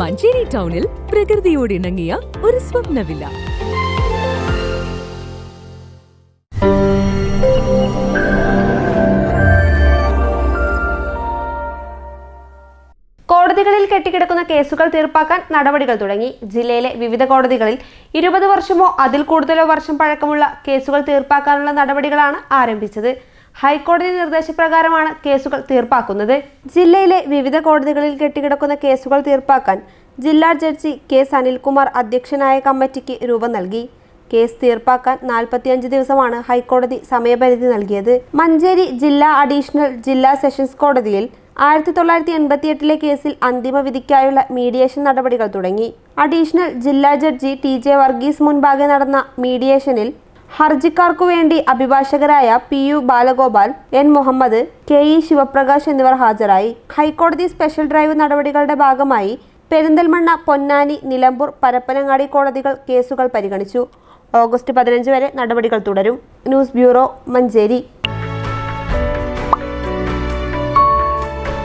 മഞ്ചേരി ടൗണിൽ പ്രകൃതിയോട് ഇണങ്ങിയ ഒരു സ്വപ്നവില്ല. കോടതികളിൽ കെട്ടിക്കിടക്കുന്ന കേസുകൾ തീർപ്പാക്കാൻ നടപടികൾ തുടങ്ങി. ജില്ലയിലെ വിവിധ കോടതികളിൽ ഇരുപത് വർഷമോ അതിൽ കൂടുതലോ വർഷം പഴക്കമുള്ള കേസുകൾ തീർപ്പാക്കാനുള്ള നടപടികളാണ് ആരംഭിച്ചത്. ഹൈക്കോടതി നിർദ്ദേശപ്രകാരമാണ് കേസുകൾ തീർപ്പാക്കുന്നത്. ജില്ലയിലെ വിവിധ കോടതികളിൽ കെട്ടിക്കിടക്കുന്ന കേസുകൾ തീർപ്പാക്കാൻ ജില്ലാ ജഡ്ജി കെ സനിൽകുമാർ അധ്യക്ഷനായ കമ്മിറ്റിക്ക് രൂപം നൽകി. കേസ് തീർപ്പാക്കാൻ നാൽപ്പത്തിയഞ്ച് ദിവസമാണ് ഹൈക്കോടതി സമയപരിധി നൽകിയത്. മഞ്ചേരി ജില്ലാ അഡീഷണൽ ജില്ലാ സെഷൻസ് കോടതിയിൽ ആയിരത്തി തൊള്ളായിരത്തി എൺപത്തിയെട്ടിലെ കേസിൽ അന്തിമ വിധിക്കായുള്ള മീഡിയേഷൻ നടപടികൾ തുടങ്ങി. അഡീഷണൽ ജില്ലാ ജഡ്ജി ടി ജെ വർഗീസ് മുൻപാകെ നടന്ന മീഡിയേഷനിൽ ഹർജിക്കാർക്കു വേണ്ടി അഭിഭാഷകരായ P U Balagopal N Muhammad K E Sivaprakash എന്നിവർ ഹാജരായി. ഹൈക്കോടതി സ്പെഷ്യൽ ഡ്രൈവ് നടപടികളുടെ ഭാഗമായി പെരിന്തൽമണ്ണ പൊന്നാനി നിലമ്പൂർ പരപ്പനങ്ങാടി കോടതികൾ കേസുകൾ പരിഗണിച്ചു. ഓഗസ്റ്റ് പതിനഞ്ച് വരെ നടപടികൾ തുടരും. News bureau Manjeri.